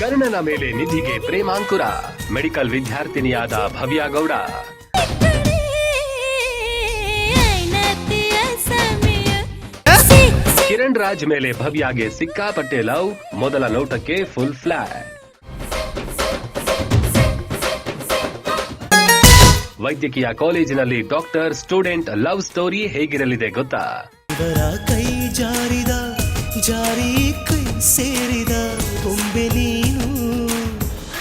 ಕರ್ಣನ ಮೇಲೆ ನಿಧಿಗೆ ಪ್ರೇಮಾಂಕುರ. ಮೆಡಿಕಲ್ ವಿದ್ಯಾರ್ಥಿನಿಯಾದ ಭವ್ಯ ಗೌಡ. ಕಿರಣ್ ರಾಜ್ ಮೇಲೆ ಭವ್ಯಾಗೆ ಸಿಕ್ಕಾಪಟ್ಟೆ ಲವ್. ಮೊದಲ ನೋಟಕ್ಕೆ ಫುಲ್ ಫ್ಲಾಟ್ ವೈದ್ಯಕೀಯ ಕಾಲೇಜಿನಲ್ಲಿ ಡಾಕ್ಟರ್, ಸ್ಟೂಡೆಂಟ್ ಲವ್ ಸ್ಟೋರಿ ಹೇಗಿರಲಿದೆ ಗೊತ್ತಾ? ಕೈ ಜಾರಿದ, ಜಾರಿ ಕೈ ಸೇರಿದ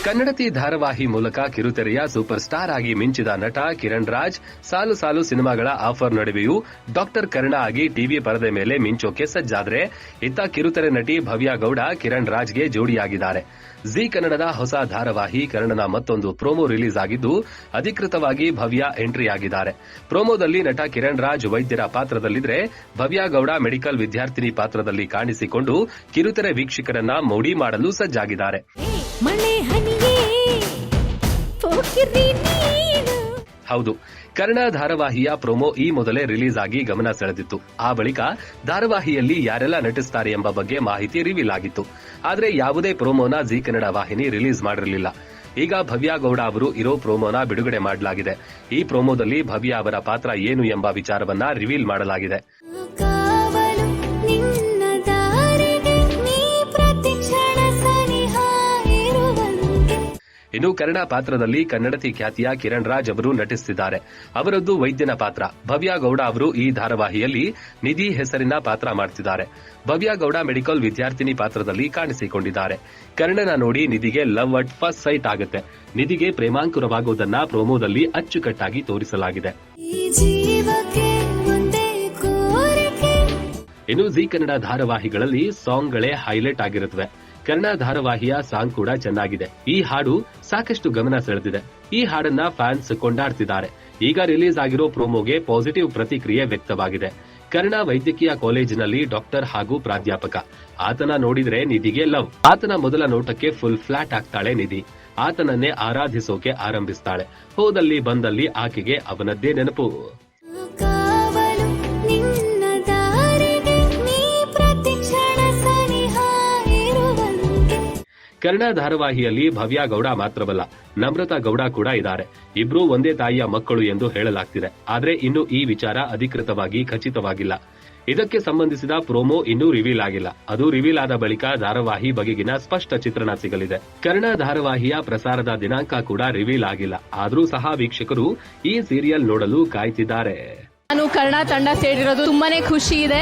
ಕನ್ನಡತಿ ಧಾರಾವಾಹಿ ಮೂಲಕ ಕಿರುತೆರೆಯ ಸೂಪರ್ ಸ್ಟಾರ್ ಆಗಿ ಮಿಂಚಿದ ನಟ ಕಿರಣ್ ರಾಜ್ ಸಾಲು ಸಾಲು ಸಿನಿಮಾಗಳ ಆಫರ್ ನಡುವೆಯೂ ಡಾಕ್ಟರ್ ಕರ್ಣ ಆಗಿ ಟಿವಿ ಪರದೆ ಮೇಲೆ ಮಿಂಚೋಕೆ ಸಜ್ಜಾದ್ರೆ. ಇತ್ತ ಕಿರುತೆರೆ ನಟಿ ಭವ್ಯ ಗೌಡ ಕಿರಣ್ ರಾಜ್ಗೆ ಜೋಡಿಯಾಗಿದ್ದಾರೆ. ಜಿ ಕನ್ನಡದ ಹೊಸ ಧಾರಾವಾಹಿ ಕರ್ಣನ ಮತ್ತೊಂದು ಪ್ರೋಮೋ ರಿಲೀಸ್ ಆಗಿದ್ದು, ಅಧಿಕೃತವಾಗಿ ಭವ್ಯ ಎಂಟ್ರಿ ಆಗಿದ್ದಾರೆ ಪ್ರೋಮೋದಲ್ಲಿ ನಟ ಕಿರಣ್ ರಾಜ್ ವೈದ್ಯರ ಪಾತ್ರದಲ್ಲಿದ್ದರೆ ಭವ್ಯ ಗೌಡ ಮೆಡಿಕಲ್ ವಿದ್ಯಾರ್ಥಿನಿ ಪಾತ್ರದಲ್ಲಿ ಕಾಣಿಸಿಕೊಂಡು ಕಿರುತೆರೆ ವೀಕ್ಷಕರನ್ನ ಮೌಡಿ ಮಾಡಲು ಸಜ್ಜಾಗಿದ್ದಾರೆ. ಮಳೆ ಹೌದು ಕನ್ನಡ ಧಾರಾವಾಹಿಯ ಪ್ರೊಮೋ ಈ ಮೊದಲೇ ರಿಲೀಸ್ ಆಗಿ ಗಮನ ಸೆಳೆದಿತ್ತು. ಆ ಬಳಿಕ ಧಾರಾವಾಹಿಯಲ್ಲಿ ಯಾರೆಲ್ಲ ನಟಿಸ್ತಾರೆ ಎಂಬ ಬಗ್ಗೆ ಮಾಹಿತಿ ರಿವೀಲ್ ಆಗಿತ್ತು. ಆದರೆ ಯಾವುದೇ ಪ್ರೊಮೋನ ಜಿ ಕನ್ನಡ ವಾಹಿನಿ ರಿಲೀಸ್ ಮಾಡಿರಲಿಲ್ಲ. ಈಗ ಭವ್ಯ ಗೌಡ ಅವರು ಇರೋ ಪ್ರೊಮೋನ ಬಿಡುಗಡೆ ಮಾಡಲಾಗಿದೆ. ಈ ಪ್ರೊಮೋದಲ್ಲಿ ಭವ್ಯ ಅವರ ಪಾತ್ರ ಏನು ಎಂಬ ವಿಚಾರವನ್ನ ರಿವೀಲ್ ಮಾಡಲಾಗಿದೆ. ಇನ್ನು ಕನ್ನಡ ಪಾತ್ರದಲ್ಲಿ ಕನ್ನಡತಿ ಖ್ಯಾತಿಯ ಕಿರಣ್ ರಾಜ್ ಅವರು ನಟಿಸುತ್ತಿದ್ದಾರೆ ಅವರದ್ದು ವೈದ್ಯನ ಪಾತ್ರ. ಭವ್ಯ ಗೌಡ ಅವರು ಈ ಧಾರಾವಾಹಿಯಲ್ಲಿ ನಿಧಿ ಹೆಸರಿನ ಪಾತ್ರ ಮಾಡ್ತಿದ್ದಾರೆ. ಭವ್ಯ ಗೌಡ ಮೆಡಿಕಲ್ ವಿದ್ಯಾರ್ಥಿನಿ ಪಾತ್ರದಲ್ಲಿ ಕಾಣಿಸಿಕೊಂಡಿದ್ದಾರೆ. ಕರ್ಣನ ನೋಡಿ ನಿಧಿಗೆ ಲವ್ ಅಟ್ ಫಸ್ಟ್ ಸೈಟ್ ಆಗುತ್ತೆ. ನಿಧಿಗೆ ಪ್ರೇಮಾಂಕುರವಾಗುವುದನ್ನ ಪ್ರೋಮೋದಲ್ಲಿ ಅಚ್ಚುಕಟ್ಟಾಗಿ ತೋರಿಸಲಾಗಿದೆ. ಇನ್ನು ಜಿ ಕನ್ನಡ ಧಾರಾವಾಹಿಗಳಲ್ಲಿ ಸಾಂಗ್ಗಳೇ ಹೈಲೈಟ್ ಆಗಿರುತ್ತವೆ. ಕನ್ನಡ ಧಾರಾವಾಹಿಯ ಸಾಂಗ್ ಕೂಡ ಚೆನ್ನಾಗಿದೆ. ಈ ಹಾಡು ಸಾಕಷ್ಟು ಗಮನ ಸೆಳೆದಿದೆ. ಈ ಹಾಡನ್ನ ಫ್ಯಾನ್ಸ್ ಕೊಂಡಾಡ್ತಿದ್ದಾರೆ. ಈಗ ರಿಲೀಸ್ ಆಗಿರೋ ಪ್ರೋಮೋಗೆ ಪಾಸಿಟಿವ್ ಪ್ರತಿಕ್ರಿಯೆ ವ್ಯಕ್ತವಾಗಿದೆ. ಕನ್ನಡ ವೈದ್ಯಕೀಯ ಕಾಲೇಜಿನಲ್ಲಿ ಡಾಕ್ಟರ್ ಹಾಗೂ ಪ್ರಾಧ್ಯಾಪಕ. ಆತನ ನೋಡಿದ್ರೆ ನಿಧಿಗೆ ಲವ್. ಆತನ ಮೊದಲ ನೋಟಕ್ಕೆ ಫುಲ್ ಫ್ಲಾಟ್ ಆಗ್ತಾಳೆ ನಿಧಿ. ಆತನನ್ನೇ ಆರಾಧಿಸೋಕೆ ಆರಂಭಿಸ್ತಾಳೆ. ಹೋದಲ್ಲಿ ಬಂದಲ್ಲಿ ಆಕೆಗೆ ಅವನದ್ದೇ ನೆನಪು. ಕನ್ನಡ ಧಾರಾವಾಹಿಯಲ್ಲಿ ಭವ್ಯ ಗೌಡ ಮಾತ್ರವಲ್ಲ, ನಮ್ರತಾ ಗೌಡ ಕೂಡ ಇದ್ದಾರೆ. ಇಬ್ರು ಒಂದೇ ತಾಯಿಯ ಮಕ್ಕಳು ಎಂದು ಹೇಳಲಾಗ್ತಿದೆ. ಆದ್ರೆ ಇನ್ನು ಈ ವಿಚಾರ ಅಧಿಕೃತವಾಗಿ ಖಚಿತವಾಗಿಲ್ಲ. ಇದಕ್ಕೆ ಸಂಬಂಧಿಸಿದ ಪ್ರೋಮೋ ಇನ್ನೂ ರಿವೀಲ್ ಆಗಿಲ್ಲ. ಅದು ರಿವೀಲ್ ಆದ ಬಳಿಕ ಧಾರಾವಾಹಿ ಬಗೆಗಿನ ಸ್ಪಷ್ಟ ಚಿತ್ರಣ ಸಿಗಲಿದೆ. ಕನ್ನಡ ಧಾರಾವಾಹಿಯ ಪ್ರಸಾರದ ದಿನಾಂಕ ಕೂಡ ರಿವೀಲ್ ಆಗಿಲ್ಲ. ಆದರೂ ಸಹ ವೀಕ್ಷಕರು ಈ ಸೀರಿಯಲ್ ನೋಡಲು ಕಾಯ್ತಿದ್ದಾರೆ. ನಾನು ಕನ್ನಡ ತಂಡ ಸೇರಿರೋದು ತುಂಬಾನೇ ಖುಷಿ ಇದೆ.